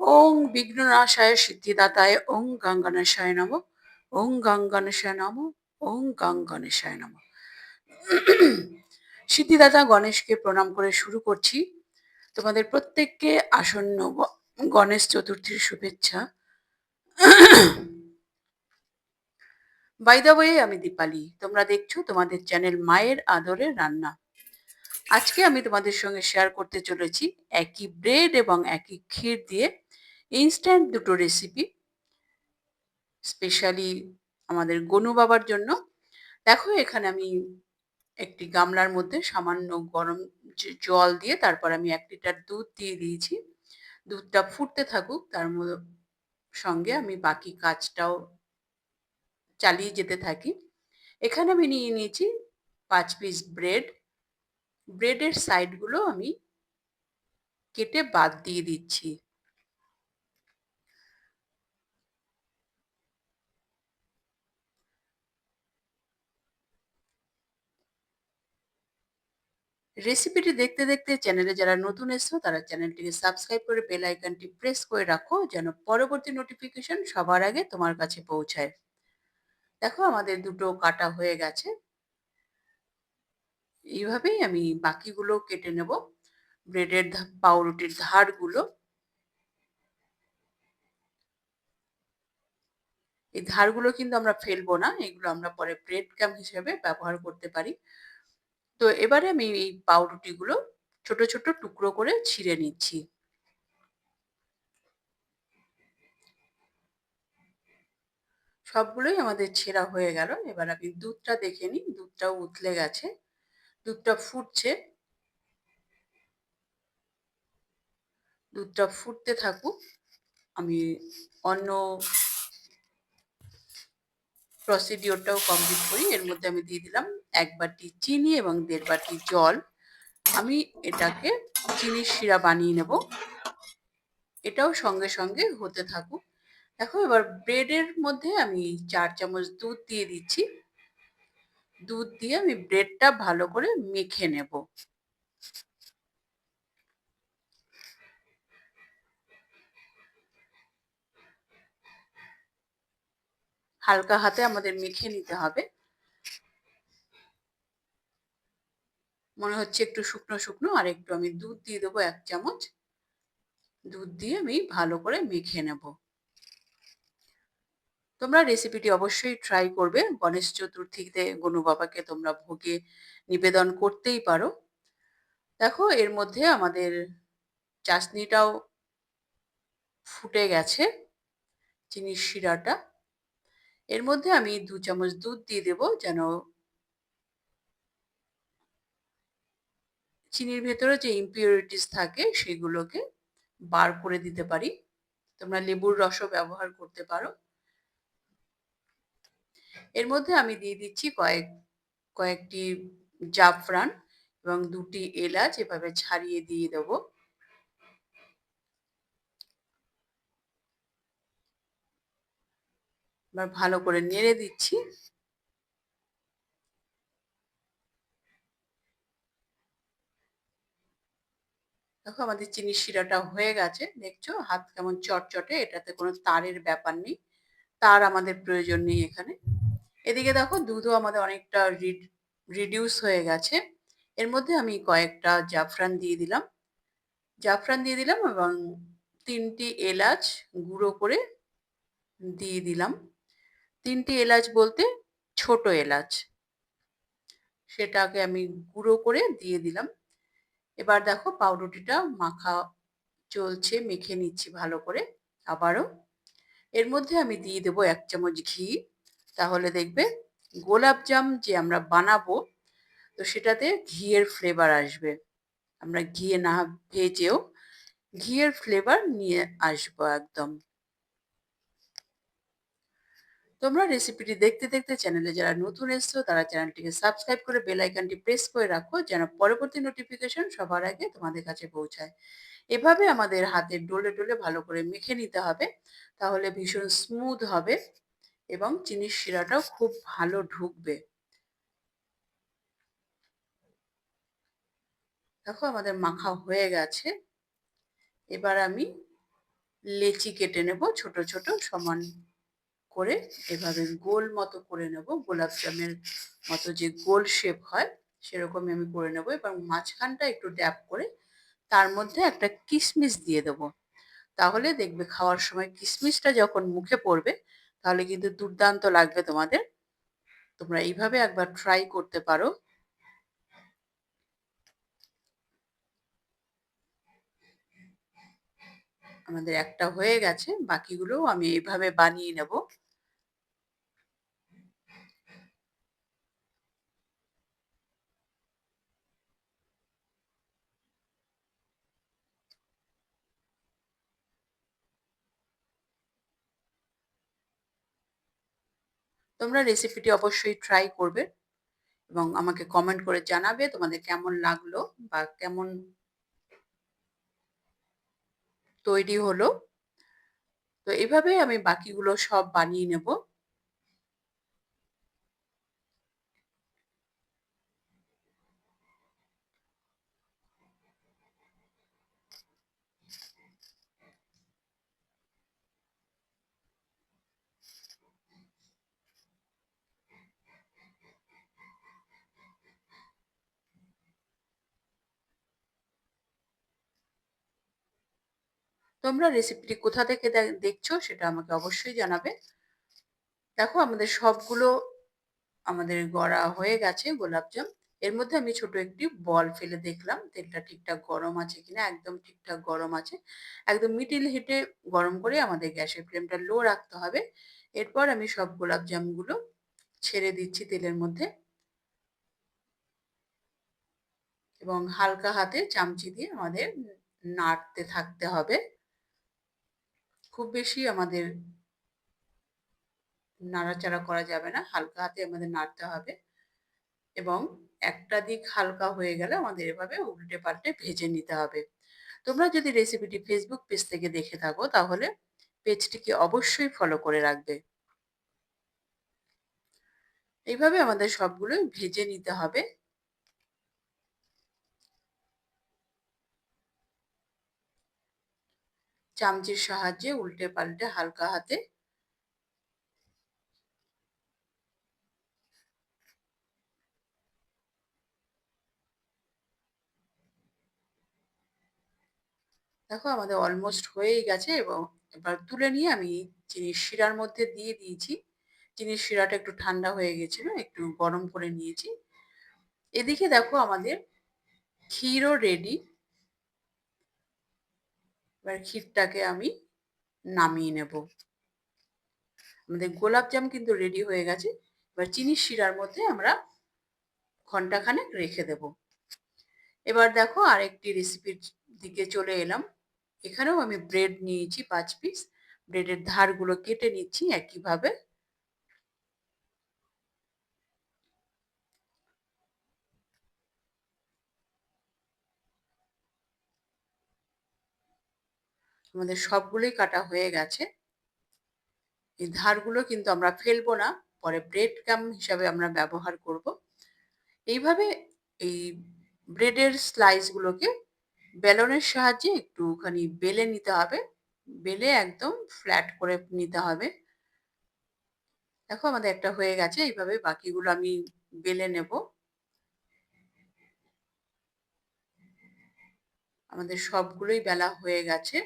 ওং বিঘ্ননাশায় সিদ্ধিদাতায় ওং গঙ্গনেশায় নম। ওং গঙ্গনেশায় নম, ওং গঙ্গনেশায় নম। সিদ্ধিদাতা গণেশকে প্রণাম করে শুরু করছি। তোমাদের প্রত্যেককে আসন্ন গণেশ চতুর্থীর শুভেচ্ছা। বাই ওয়ে আমি দীপালি। তোমরা দেখছ তোমাদের চ্যানেল মায়ের আদরের রান্না। আজকে আমি তোমাদের সঙ্গে শেয়ার করতে চলেছি একই ব্রেড এবং একই ক্ষীর দিয়ে। ইনস্ট্যান্ট দুটো রেসিপি স্পেশালি আমাদের গনু বাবার জন্য। দেখো, এখানে আমি একটি গামলার মধ্যে সামান্য গরম জল দিয়ে তারপর আমি এক লিটার দুধ দিয়ে দিয়েছি। দুধটা ফুটতে থাকুক, তার সঙ্গে আমি বাকি কাজটাও চালিয়ে যেতে থাকি। এখানে আমি নিয়ে নিয়েছি পাঁচ পিস ব্রেড ব্রেডের সাইডগুলো আমি কেটে বাদ দিয়ে দিচ্ছি। রেসিপিটি দেখতে দেখতে চ্যানেলে যারা নতুন এসছো, তারা চ্যানেলটিকে সাবস্ক্রাইব করে বেল আইকনটি প্রেস করে রাখো, যেন পরবর্তী নোটিফিকেশন সবার আগে তোমার কাছে পৌঁছায়। দেখো, আমাদের দুটো কাটা হয়ে গেছে। এইভাবেই আমি বাকিগুলো কেটে নেব। ব্রেডের পাউরুটির ধারগুলো। এই ধারগুলো কিন্তু আমরা ফেলব না, এগুলো আমরা পরে ব্রেড ক্যাম্প হিসেবে ব্যবহার করতে পারি। তো এবারে আমি এই পাউরুটিগুলো ছোট ছোট টুকরো করে ছিঁড়ে নিচ্ছি। সবগুলোই আমাদের ছেঁড়া হয়ে গেল। এবার আমি দুধটা দেখে নিই, দুধটাও উতলে গেছে। দুধটা ফুটছে। দুধটা ফুটতে থাকুক, আমি অন্য প্রসিডিওরটাও কমপ্লিট করি। এর মধ্যে আমি দিয়ে দিলাম এক বাটি চিনি এবং দেড় বাটি জল। আমি এটাকে চিনির শিরা বানিয়ে নেব। এটাও সঙ্গে সঙ্গে হতে থাকুক। দেখো, এবার ব্রেডের মধ্যে আমি চার চামচ দুধ দিয়ে দিচ্ছি। দুধ দিয়ে আমি ব্রেডটা ভালো করে মেখে নেব। হালকা হাতে আমাদের মেখে নিতে হবে। মনে হচ্ছে একটু শুকনো শুকনো, আর একটু আমি দুধ দিয়ে দেবো এক চামচ। দুধ দিয়ে আমি ভালো করে মেখে নেব। তোমরা রেসিপিটি অবশ্যই ট্রাই করবে। গণেশ চতুর্থীতে গনু বাবাকে তোমরা ভোগে নিবেদন করতেই পারো। দেখো, এর মধ্যে আমাদের চাশনিটাও ফুটে গেছে, চিনির শিরাটা। এর মধ্যে আমি দু চামচ দুধ দিয়ে দেব যেন চিনির ভেতরে যে ইম্পিউরিটিস থাকে সেগুলোকে বার করে দিতে পারি। তোমরা লেবুর রসও ব্যবহার করতে পারো। এর মধ্যে আমি দিয়ে দিচ্ছি কয়েক, কয়েকটি জাফরান এবং দুটি এলাচ এভাবে ছাড়িয়ে দিয়ে দেবো। এবার ভালো করে নেড়ে দিচ্ছি। দেখো আমাদের চিনি শিরাটা হয়ে গেছে, দেখছ? হাত কেমন চটচটে, এটাতে কোনো তারের ব্যাপার নেই। তার আমাদের প্রয়োজন নেই এখানে। এদিকে দেখো, দুধও আমাদের অনেকটা রিডিউস হয়ে গেছে। এর মধ্যে আমি কয়েকটা জাফরান দিয়ে দিলাম। জাফরান দিয়ে দিলাম এবং তিনটি এলাচ গুঁড়ো করে দিয়ে দিলাম। তিনটি এলাচ বলতে ছোট এলাচ। সেটাকে আমি গুঁড়ো করে দিয়ে দিলাম। এবার দেখো পাউরুটিটা মাখা চলছে, মেখে নিচ্ছি ভালো করে আবারও। এর মধ্যে আমি দিয়ে দেবো এক চামচ ঘি। তাহলে দেখবে গোলাপ জাম যে আমরা বানাবো, তো সেটাতে ঘিয়ের ফ্লেভার আসবে। আমরা ঘিয়ে না ভেজেও ঘিয়ের ফ্লেভার নিয়ে আসব একদম। তোমরা রেসিপিটি দেখতে দেখতে চ্যানেলে যারা নতুন এসছো, তারা চ্যানেলটিকে সাবস্ক্রাইব করে বেল আইকনটি প্রেস করে রাখো, যেন পরবর্তী নোটিফিকেশন সবার আগে তোমাদের কাছে পৌঁছায়। এভাবে আমাদের হাতের ডোলে ডোলে ভালো করে মেখে নিতে হবে, তাহলে ভীষণ স্মুথ হবে এবং চিনির শিরাটাও খুব ভালো ঢুকবে। দেখো আমাদের মাখা হয়ে গেছে। এবার আমি লেচি কেটে নেব ছোট ছোট সমান করে এভাবে গোল মতো করে নেব। গোলাপ জামের মতো যে গোল শেপ হয়, সেরকমই আমি করে নেব এবং মাঝখানটা একটু ড্যাপ করে তার মধ্যে একটা কিশমিশ দিয়ে দেব। তাহলে দেখবে খাওয়ার সময় কিশমিশটা যখন মুখে পড়বে, তাহলে কিন্তু দুর্দান্ত লাগবে তোমাদের। তোমরা এইভাবে একবার ট্রাই করতে পারো। আমাদের একটা হয়ে গেছে বাকিগুলো আমি এইভাবে বানিয়ে নেব। তোমরা রেসিপিটি অবশ্যই ট্রাই করবে এবং আমাকে কমেন্ট করে জানাবে তোমাদের কেমন লাগল বা কেমন তৈরি হলো। তো এভাবে আমি বাকিগুলো সব বানিয়ে নেব। তোমরা রেসিপিটি কোথা থেকে দেখছ সেটা আমাকে অবশ্যই জানাবে। দেখো আমাদের সবগুলো আমাদের গড়া হয়ে গেছে গোলাপজাম। এর মধ্যে আমি ছোট একটি বল ফেলে দেখলাম। তেলটা ঠিকঠাক গরম আছে কিনা, একদম ঠিকঠাক গরম আছে। একদম মিডিল হিটে গরম করে আমাদের গ্যাসের ফ্লেমটা লো রাখতে হবে। এরপর আমি সব গোলাপজামগুলো ছেড়ে দিচ্ছি তেলের মধ্যে। এবং হালকা হাতে চামচি দিয়ে আমাদের নাড়তে থাকতে হবে। খুব বেশি আমাদের নাড়াচাড়া করা যাবে না, হালকা হাতে আমাদের নাড়তে হবে এবং একটা দিক হালকা হয়ে গেলে আমাদের এভাবে উল্টে পাল্টে ভেজে নিতে হবে। তোমরা যদি রেসিপিটি ফেসবুক পেজ থেকে দেখে থাকো, তাহলে পেজটিকে অবশ্যই ফলো করে রাখবে। এইভাবে আমাদের সবগুলো ভেজে নিতে হবে। চামচির সাহায্যে উল্টে পাল্টে হালকা হাতে দেখো আমাদের অলমোস্ট হয়েই গেছে এবং এবার তুলে নিয়ে আমি চিনির শিরার মধ্যে দিয়ে দিয়েছি। চিনির শিরাটা একটু ঠান্ডা হয়ে গেছিল, একটু গরম করে নিয়েছি। এদিকে দেখো আমাদের ক্ষীরও রেডি এবার ক্ষীরটাকে আমি নামিয়ে নেব। আমাদের গোলাপজাম কিন্তু রেডি হয়ে গেছে। এবার চিনির শিরার মধ্যে আমরা ঘন্টাখানেক রেখে দেব। এবার দেখো আরেকটি রেসিপির দিকে চলে এলাম। এখানেও আমি ব্রেড নিয়েছি পাঁচ পিস ব্রেডের ধারগুলো কেটে নিচ্ছি একইভাবে। আমাদের সবগুলোই কাটা হয়ে গেছে। এই ধারগুলো কিন্তু আমরা ফেলব না, পরে ব্রেড ক্যাম হিসাবে আমরা ব্যবহার করব। এইভাবে এই ব্রেডের স্লাইসগুলোকে বেলনের সাহায্যে একটুখানি বেলে নিতে হবে। বেলে একদম ফ্ল্যাট করে নিতে হবে। দেখো আমাদের একটা হয়ে গেছে, এইভাবে বাকিগুলো আমি বেলে নেব। আমাদের সবগুলোই বেলা হয়ে গেছে।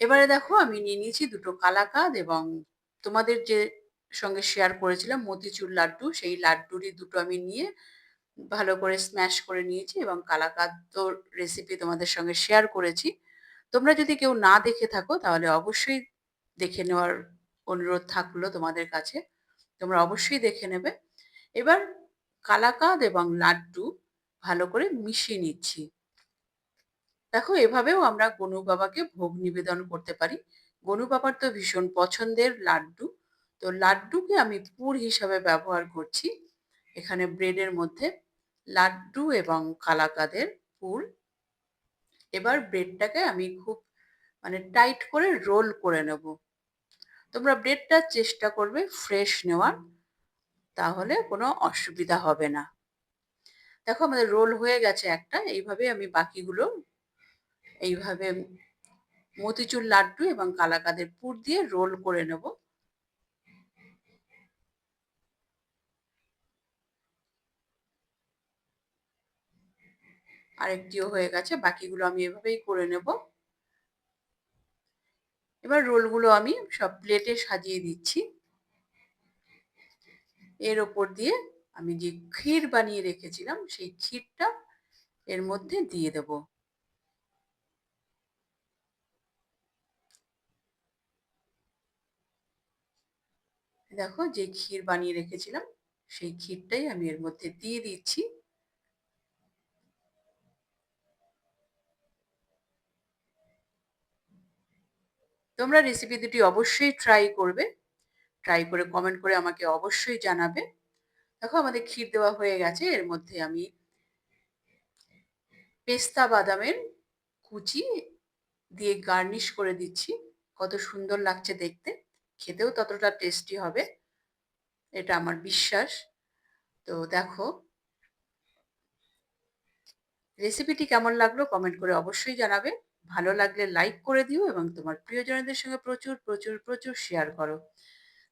এবারে দেখো আমি নিয়ে নিয়েছি দুটো কালাকাদ এবং তোমাদের যে সঙ্গে শেয়ার করেছিলাম মতিচুর লাড্ডু, সেই লাড্ডুরই দুটো আমি নিয়ে ভালো করে স্ম্যাশ করে নিয়েছি এবং কালাকাদ্দ রেসিপি তোমাদের সঙ্গে শেয়ার করেছি। তোমরা যদি কেউ না দেখে থাকো, তাহলে অবশ্যই দেখে নেওয়ার অনুরোধ থাকল তোমাদের কাছে। তোমরা অবশ্যই দেখে নেবে। এবার কালাকাদ এবং লাড্ডু ভালো করে মিশিয়ে নিচ্ছি। দেখো, এভাবেও আমরা গনু বাবাকে ভোগ নিবেদন করতে পারি। গনু বাবার তো ভীষণ পছন্দের লাড্ডু। তো লাড্ডুকে আমি পুর হিসাবে ব্যবহার করছি। এখানে ব্রেডের মধ্যে লাড্ডু এবং কালাকাদের পুর। এবার ব্রেডটাকে আমি খুব মানে টাইট করে রোল করে নেব। তোমরা ব্রেডটা চেষ্টা করবে ফ্রেশ নেওয়ার, তাহলে কোনো অসুবিধা হবে না। দেখো, আমাদের রোল হয়ে গেছে একটা। এইভাবে আমি বাকিগুলো এইভাবে মতিচুর লাড্ডু এবং কালাকাদের পুর দিয়ে রোল করে নেব। আরেকটিও হয়ে গেছে, বাকিগুলো আমি এভাবেই করে নেব। এবার রোলগুলো আমি সব প্লেটে সাজিয়ে দিচ্ছি। এর ওপর দিয়ে আমি যে ক্ষীর বানিয়ে রেখেছিলাম, সেই ক্ষীরটা এর মধ্যে দিয়ে দেব। দেখো যে ক্ষীর বানিয়ে রেখেছিলাম, সেই ক্ষীরটাই আমি এর মধ্যে দিয়ে দিচ্ছি। তোমরা রেসিপি দুটি অবশ্যই ট্রাই করবে। ট্রাই করে কমেন্ট করে আমাকে অবশ্যই জানাবে। দেখো আমাদের ক্ষীর দেওয়া হয়ে গেছে, এর মধ্যে আমি পেস্তা বাদামের কুচি দিয়ে গার্নিশ করে দিচ্ছি। কত সুন্দর লাগছে দেখতে। খেতেও ততটা টেস্টি হবে। এটা আমার বিশ্বাস। তো দেখো রেসিপিটি কেমন লাগল কমেন্ট করে অবশ্যই জানাবে। ভালো লাগলে লাইক করে দিও এবং তোমার প্রিয়জনদের সঙ্গে প্রচুর প্রচুর প্রচুর শেয়ার করো।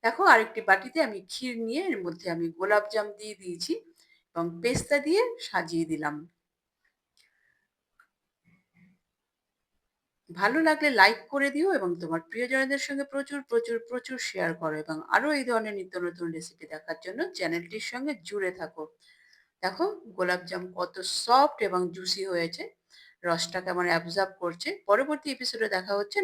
দেখো, আরেকটি বাটিতে আমি ক্ষীর নিয়ে এর মধ্যে আমি গোলাপ জাম দিয়ে দিয়েছি এবং পেস্তা দিয়ে সাজিয়ে দিলাম। ভালো লাগলে লাইক করে দিও এবং তোমার প্রিয়জনদের সঙ্গে প্রচুর প্রচুর প্রচুর শেয়ার করো এবং আরও এই ধরনের নিত্য নতুন রেসিপি দেখার জন্য চ্যানেলটির সঙ্গে জুড়ে থাকো। দেখো গোলাপজাম কত সফট এবং জুসি হয়েছে। রসটা কেমন অ্যাবজর্ব করছে। পরবর্তী এপিসোডে দেখা হচ্ছে।